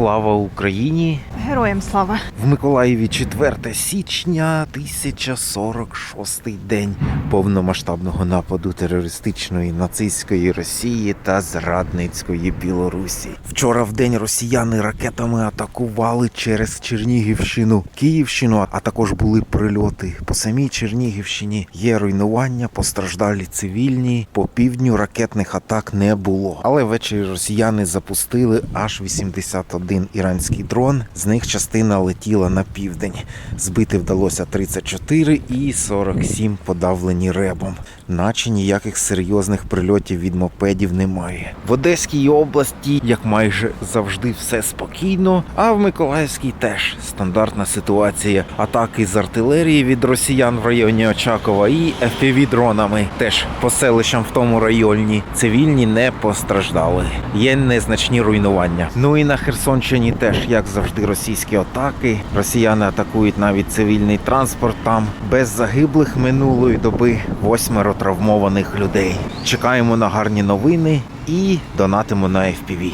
Слава Україні! Героям слава. В Миколаєві 4 січня 1046 день повномасштабного нападу терористичної нацистської Росії та зрадницької Білорусі. Вчора в день росіяни ракетами атакували через Чернігівщину, Київщину, а також були прильоти по самій Чернігівщині. Є руйнування, постраждалі цивільні. По півдню ракетних атак не було. Але ввечері росіяни запустили аж 81 іранський дрон. З них частина летіла на південь. Збити вдалося 34 і 47 подавлені ребом. Наче ніяких серйозних прильотів від мопедів немає. В Одеській області, як майже завжди, все спокійно. А в Миколаївській теж стандартна ситуація. Атаки з артилерії від росіян в районі Очакова і fpv дронами теж по селищам в тому районі. Цивільні не постраждали. Є незначні руйнування. Ну і на Херсонщині теж, як завжди, російські атаки. Росіяни атакують навіть цивільний транспорт там без загиблих минулої доби восьмеро травмованих людей. Чекаємо на гарні новини і донатимо на FPV.